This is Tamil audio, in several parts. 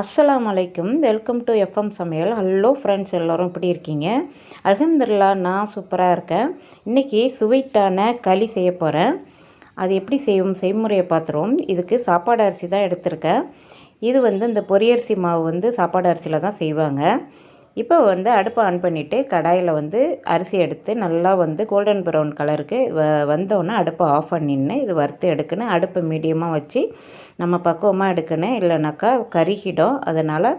அஸ்லாம் அலைக்கும் வெல்கம் டு எஃப்எம் சமையல். ஹலோ ஃப்ரெண்ட்ஸ் எல்லோரும் எப்படி இருக்கீங்க? அலகம்துல்லா நான் சூப்பராக இருக்கேன். இன்றைக்கி சுவைட்டான களி செய்ய போகிறேன் அது எப்படி செய்வோம் செய்முறையை பார்த்துருவோம். இதுக்கு சாப்பாடு அரிசி தான் எடுத்திருக்கேன். இது வந்து இந்த பொரியரிசி மாவு வந்து சாப்பாடு அரிசியில் தான் செய்வாங்க. இப்போ வந்து அடுப்பை ஆன் பண்ணிவிட்டு கடாயில் வந்து அரிசி எடுத்து நல்லா வந்து கோல்டன் ப்ரௌன் கலருக்கு வ வந்தோன்னே அடுப்பை ஆஃப் பண்ணின்னு இது வறுத்து எடுக்கணும். அடுப்பை மீடியமாக வச்சு நம்ம பக்குவமாக எடுக்கணும். இல்லைனாக்கா கருகிடும். அதனால்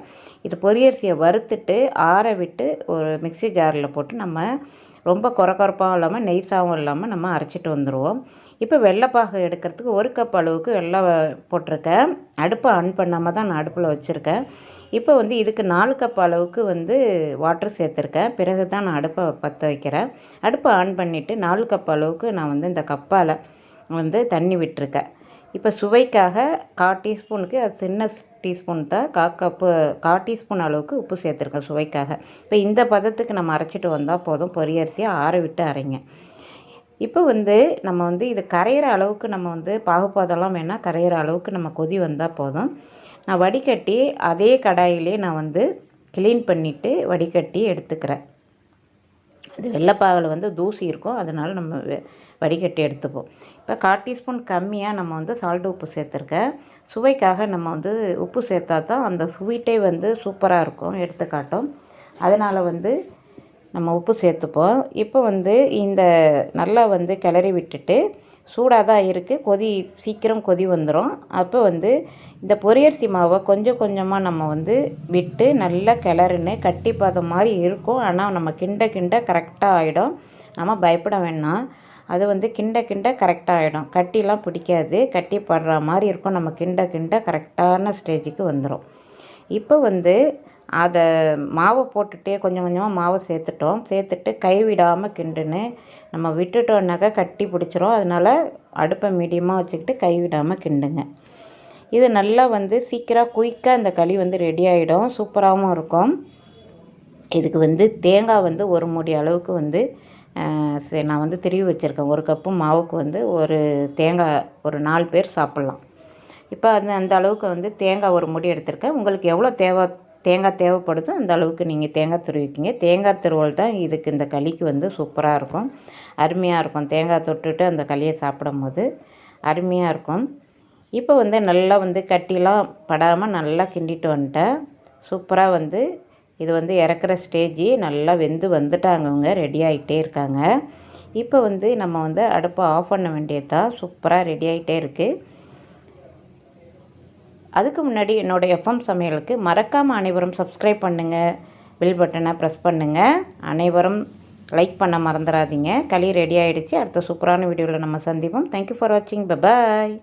இது பொரியரிசியை வறுத்துட்டு ஆற விட்டு ஒரு மிக்ஸி ஜாரில் போட்டு நம்ம ரொம்ப குறக்குறப்பாகவும் இல்லாமல் நெய்ஸாகவும் இல்லாமல் நம்ம அரைச்சிட்டு வந்துடுவோம் இப்போ வெள்ளைப்பாகு எடுக்கிறதுக்கு ஒரு கப் அளவுக்கு வெள்ளை போட்டிருக்கேன். அடுப்பை ஆன் பண்ணாமல் தான் நான் அடுப்பில் வச்சுருக்கேன். இப்போ வந்து இதுக்கு நாலு கப் அளவுக்கு வந்து வாட்டர் சேர்த்துருக்கேன். பிறகு தான் நான் அடுப்பை பற்ற வைக்கிறேன். அடுப்பை ஆன் பண்ணிவிட்டு நாலு கப் அளவுக்கு நான் வந்து இந்த கப்பால் வந்து தண்ணி விட்டுருக்கேன். இப்போ சுவைக்காக கால் டீஸ்பூனுக்கு அது சின்ன டீஸ்பூன் தான். கா கப்பு கால் டீஸ்பூன் அளவுக்கு உப்பு சேர்த்துருக்கேன் சுவைக்காக. இப்போ இந்த பதத்துக்கு நம்ம அரைச்சிட்டு வந்தால் போதும். பொரியரிசியை ஆற விட்டு அரைங்க. இப்போ வந்து நம்ம வந்து இது கரையிற அளவுக்கு நம்ம வந்து பாகுபாதெல்லாம் வேணால் கரையிற அளவுக்கு நம்ம கொதி வந்தால் போதும். நான் வடிகட்டி அதே கடாயிலே நான் வந்து க்ளீன் பண்ணிவிட்டு வடிகட்டி எடுத்துக்கிறேன். அது வெள்ளைப்பாகில் வந்து தூசி இருக்கும் அதனால் நம்ம வடிகட்டி எடுத்துப்போம். இப்போ கால் டீஸ்பூன் கம்மியாக நம்ம வந்து சால்ட் உப்பு சேர்த்துருக்கேன். சுவைக்காக நம்ம வந்து உப்பு சேர்த்தா தான் அந்த ஸ்வீட்டே வந்து சூப்பராக இருக்கும் எடுத்துக்காட்டும். அதனால் வந்து நம்ம உப்பு சேர்த்துப்போம். இப்போ வந்து இந்த நல்லா வந்து கிளறி விட்டுட்டு சூடாக தான் இருக்குது. கொதி சீக்கிரம் கொதி வந்துடும் அப்போ வந்து இந்த பொரியரிசி மாவை கொஞ்சம் கொஞ்சமாக நம்ம வந்து விட்டு நல்லா கிளறுன்னு கட்டி பார்த்த மாதிரி இருக்கும். ஆனால் நம்ம கிண்ட கிண்ட கரெக்டாக ஆகிடும். நம்ம பயப்பட வேணாம் அது வந்து கிண்ட கிண்ட கரெக்டாக ஆகிடும். கட்டிலாம் பிடிக்காது. கட்டி படுற மாதிரி இருக்கும். நம்ம கிண்ட கிண்ட கரெக்டான ஸ்டேஜுக்கு வந்துடும் இப்போ வந்து அதை மாவை போட்டுகிட்டே கொஞ்சம் கொஞ்சமாக மாவை சேர்த்துட்டோம். சேர்த்துட்டு கைவிடாமல் கிண்டுன்னு நம்ம விட்டுட்டோம்னாக்கா கட்டி பிடிச்சிரும். அதனால் அடுப்பை மீடியமாக வச்சுக்கிட்டு கைவிடாமல் கிண்டுங்க. இது நல்லா வந்து சீக்கிரம் குயிக்காக இந்த களி வந்து ரெடி ஆகிடும் சூப்பராகவும் இருக்கும். இதுக்கு வந்து தேங்காய் வந்து ஒரு மூடி அளவுக்கு வந்து நான் வந்து திருவி வச்சுருக்கேன். ஒரு கப்பு மாவுக்கு வந்து ஒரு தேங்காய் ஒரு நாலு பேர் சாப்பிட்லாம். இப்போ அந்த அந்த அளவுக்கு வந்து தேங்காய் ஒரு முடி எடுத்திருக்கேன். உங்களுக்கு எவ்வளோ தேவை தேங்காய் தேவைப்படுது அந்த அளவுக்கு நீங்கள் தேங்காய் துருவிக்கிங்க தேங்காய் துருவல் தான் இதுக்கு இந்த களிக்கு வந்து சூப்பராக இருக்கும். அருமையாக இருக்கும். தேங்காய் தொட்டுட்டு அந்த களியை சாப்பிடும் போது அருமையாக இருக்கும். இப்போ வந்து நல்லா வந்து கட்டிலாம் படாமல் நல்லா கிண்டிட்டு வந்துட்டேன். சூப்பராக வந்து இது வந்து இறக்குற ஸ்டேஜி நல்லா வெந்து வந்துட்டாங்க அவங்க ரெடி ஆகிட்டே இருக்காங்க. இப்போ வந்து நம்ம வந்து அடுப்பை ஆஃப் பண்ண வேண்டியது தான் சூப்பராக ரெடி ஆகிட்டே இருக்குது அதுக்கு முன்னாடி என்னோடய எஃப்எம் சமையலுக்கு மறக்காமல் அனைவரும் சப்ஸ்கிரைப் பண்ணுங்கள் பில் பட்டனை ப்ரெஸ் பண்ணுங்கள் அனைவரும் லைக் பண்ண மறந்துடாதீங்க களி ரெடி ஆகிடுச்சு அடுத்த சூப்பரான வீடியோவில் நம்ம சந்திப்போம். தேங்க்யூ ஃபார் வாட்சிங் பபாய்